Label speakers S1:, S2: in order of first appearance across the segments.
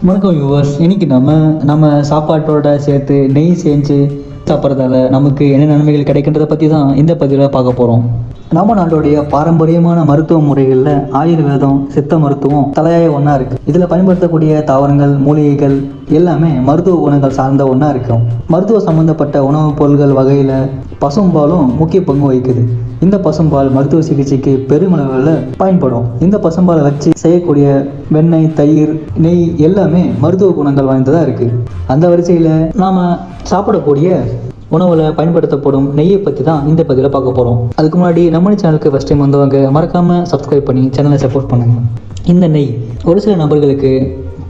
S1: வணக்கம் யூவர்ஸ் இன்னைக்கு நம்ம நம்ம சாப்பாட்டோட சேர்த்து நெய் செஞ்சு சாப்பிட்றதால நமக்கு என்ன நன்மைகள் கிடைக்கின்றத பற்றி தான் இந்த பதிவில் பார்க்க போகிறோம் நம்ம நாட்டுடைய பாரம்பரியமான மருத்துவ முறைகளில் ஆயுர்வேதம் சித்த மருத்துவம் தலையாய ஒன்றா இருக்குது இதில் பயன்படுத்தக்கூடிய தாவரங்கள் மூலிகைகள் எல்லாமே மருத்துவ குணங்கள் சார்ந்த ஒன்றா இருக்கும் மருத்துவ சம்பந்தப்பட்ட உணவுப் பொருட்கள் வகையில் பசும்பாலும் முக்கிய பங்கு வகிக்குது. இந்த பசும்பால் மருத்துவ சிகிச்சைக்கு பெருமளவில் பயன்படும். இந்த பசும்பாலை வச்சு செய்யக்கூடிய வெண்ணெய் தயிர் நெய் எல்லாமே மருத்துவ குணங்கள் வாய்ந்ததாக இருக்குது அந்த வரிசையில் நாம் சாப்பிடக்கூடிய உணவில் பயன்படுத்தப்படும் நெய்யை பற்றி தான் இந்த பதிவில் பார்க்க போகிறோம் அதுக்கு முன்னாடி நம்ம சேனலுக்கு ஃபஸ்ட் டைம் வந்தவங்க மறக்காமல் சப்ஸ்கிரைப் பண்ணி சேனலை சப்போர்ட் பண்ணுங்கள் இந்த நெய் ஒரு சில நபர்களுக்கு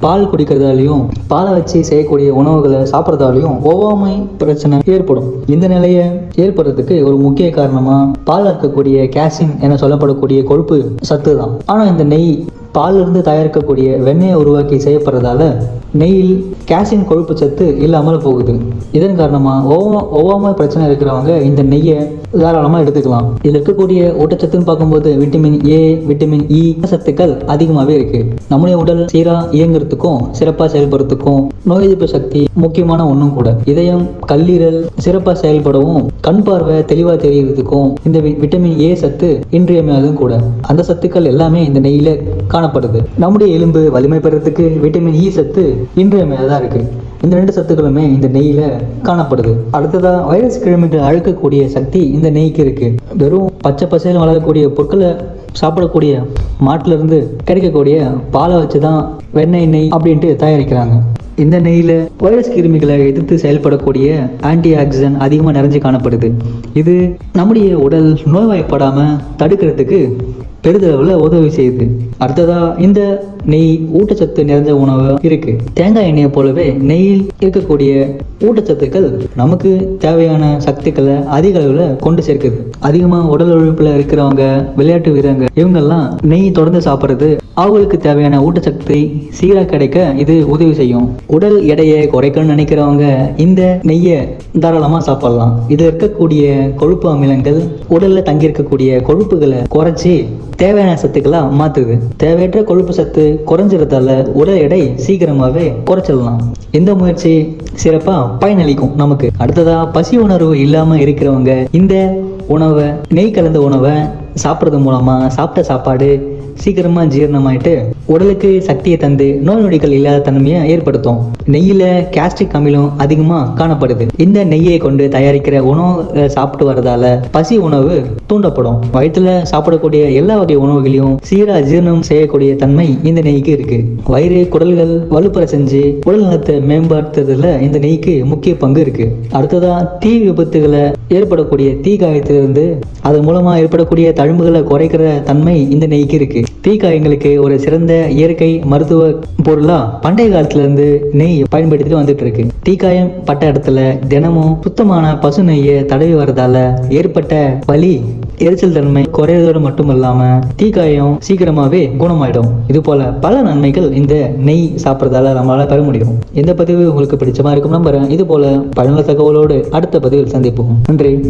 S1: பால் குடிக்கிறதாலையும் பாலை வச்சு செய்யக்கூடிய உணவுகளை சாப்பிட்றதாலையும் ஒவ்வாமை பிரச்சனை ஏற்படும். இந்த நிலையை ஏற்படுறதுக்கு ஒரு முக்கிய காரணமாக பால் இருக்கக்கூடிய கேசின் என சொல்லப்படக்கூடிய கொழுப்பு சத்து தான் ஆனால் இந்த நெய் பாலிலிருந்து தயாரிக்கக்கூடிய வெண்ணெயை உருவாக்கி செய்யப்படுறதால நெய்யில் கேசின் கொழுப்பு சத்து இல்லாமல் போகுது. இதன் காரணமாக ஒவ்வா ஒவ்வாமை பிரச்சனை இருக்கிறவங்க இந்த நெய்யை தாராளமாக எடுத்துக்கலாம். இதில் இருக்கக்கூடிய ஊட்டச்சத்துன்னு பார்க்கும்போது விட்டமின் ஏ விட்டமின் இ சத்துக்கள் அதிகமாகவே இருக்கு. நம்முடைய உடல் சீராக இயங்குறதுக்கும் சிறப்பாக செயல்படுறதுக்கும் நோய் எதிர்ப்பு சக்தி முக்கியமான ஒன்றும் கூட. இதயம் கல்லீரல் சிறப்பாக செயல்படவும் கண் பார்வை தெளிவாக தெரியறதுக்கும் இந்த வி- விட்டமின் ஏ சத்து இன்றியமையாதும் கூட. அந்த சத்துக்கள் எல்லாமே இந்த நெய்யில் காணப்படுது. நம்முடைய எலும்பு வலிமை பெறத்துக்கு விட்டமின் இ e சத்து இன்றியமையாதா இருக்கு. இந்த ரெண்டு சத்துக்களுமே இந்த நெய்யில் காணப்படுது. அடுத்ததா வைரஸ் கிழமைகள் அழுக்கக்கூடிய சக்தி இந்த நெய்க்கு இருக்கு. வெறும் பச்சை பசையில் வளரக்கூடிய பொருட்களை சாப்பிடக்கூடிய மாட்டுல இருந்து கிடைக்கக்கூடிய பாலை வச்சு தான் வெண்ணெய் நெய் அப்படின்ட்டு தயாரிக்கிறாங்க. இந்த நெய்யில் வைரஸ் கிருமிகளை எதிர்த்து செயல்படக்கூடிய ஆன்டி ஆக்சிஜன் அதிகமாக நிறைஞ்சு காணப்படுது. இது நம்முடைய உடல் நோய்வாய்ப்படாமல் தடுக்கிறதுக்கு பெரிதளவில் உதவி செய்யுது. அடுத்ததா இந்த நெய் ஊட்டச்சத்து நிறைஞ்ச உணவு இருக்கு. தேங்காய் எண்ணெயை போலவே நெய்யில் இருக்கக்கூடிய ஊட்டச்சத்துக்கள் நமக்கு தேவையான சக்திகளை அதிக அளவில் கொண்டு சேர்க்குது. அதிகமாக உடல் உழைப்பில் இருக்கிறவங்க விளையாட்டு வீரங்க இவங்கெல்லாம் நெய் தொடர்ந்து சாப்பிட்றது அவங்களுக்கு தேவையான ஊட்டச்சக்தி சீராக கிடைக்க இது உதவி செய்யும். உடல் எடையை குறைக்கணும்னு நினைக்கிறவங்க இந்த நெய்யை தாராளமாக சாப்பிடலாம். இதில் இருக்கக்கூடிய கொழுப்பு அமிலங்கள் உடலில் தங்கியிருக்கக்கூடிய கொழுப்புகளை குறைச்சி தேவையான சத்துக்களாக மாற்றுது தேவையற்ற கொழுப்பு சத்து குறைஞ்சிறதால உடல் எடை சீக்கிரமாகவே குறைச்சிடலாம். இந்த முயற்சி சிறப்பாக பயனளிக்கும் நமக்கு. அடுத்ததாக பசி உணர்வு இல்லாமல் இருக்கிறவங்க இந்த உணவை நெய் கலந்த உணவை சாப்பிட்றது மூலமாக சாப்பிட்ட சாப்பாடு சீக்கிரமாக ஜீரணமாயிட்டு உடலுக்கு சக்தியை தந்து நோய் நொடிகள் இல்லாத தன்மையை ஏற்படுத்தும். நெய்யில் கேஸ்ட்ரிக் அமிலம் அதிகமாக காணப்படுது. இந்த நெய்யை கொண்டு தயாரிக்கிற உணவு சாப்பிட்டு வரதால பசி உணவு தூண்டப்படும். வயிற்றுல சாப்பிடக்கூடிய எல்லா வகை உணவுகளையும் சீராக ஜீரணம் செய்யக்கூடிய தன்மை இந்த நெய்க்கு இருக்கு. வயிறு குடல்கள் வலுப்பெற செஞ்சு உடல் நலத்தை மேம்படுத்துறதுல இந்த நெய்க்கு முக்கிய பங்கு இருக்கு. அடுத்ததா தீ விபத்துகளை ஏற்படக்கூடிய தீ காயத்திலிருந்து அதன் மூலமா ஏற்படக்கூடிய தழும்புகளை குறைக்கிற தன்மை இந்த நெய்க்கு இருக்கு. தீக்காயங்களுக்கு ஒரு சிறந்த இயற்கை மருத்துவ பொருளா பண்டைய காலத்துல இருந்து நெய் பயன்படுத்திட்டு வந்துட்டு இருக்கு. தீக்காயம் பட்ட இடத்துல தினமும் சுத்தமான பசு நெய்யை தடவி வரதால ஏற்பட்ட வலி எரிச்சல் தன்மை குறையறதோடு மட்டும் இல்லாம தீக்காயம் சீக்கிரமாவே குணமாயிடும். இது போல பல நன்மைகள் இந்த நெய் சாப்பிட்றதால நம்மளால பெற முடியும். இந்த பதிவு உங்களுக்கு பிடிச்சமா இருக்கும் நம்புறேன். இது போல பயனுள்ள தகவலோடு அடுத்த பதிவில் சந்திப்போம். நன்றி.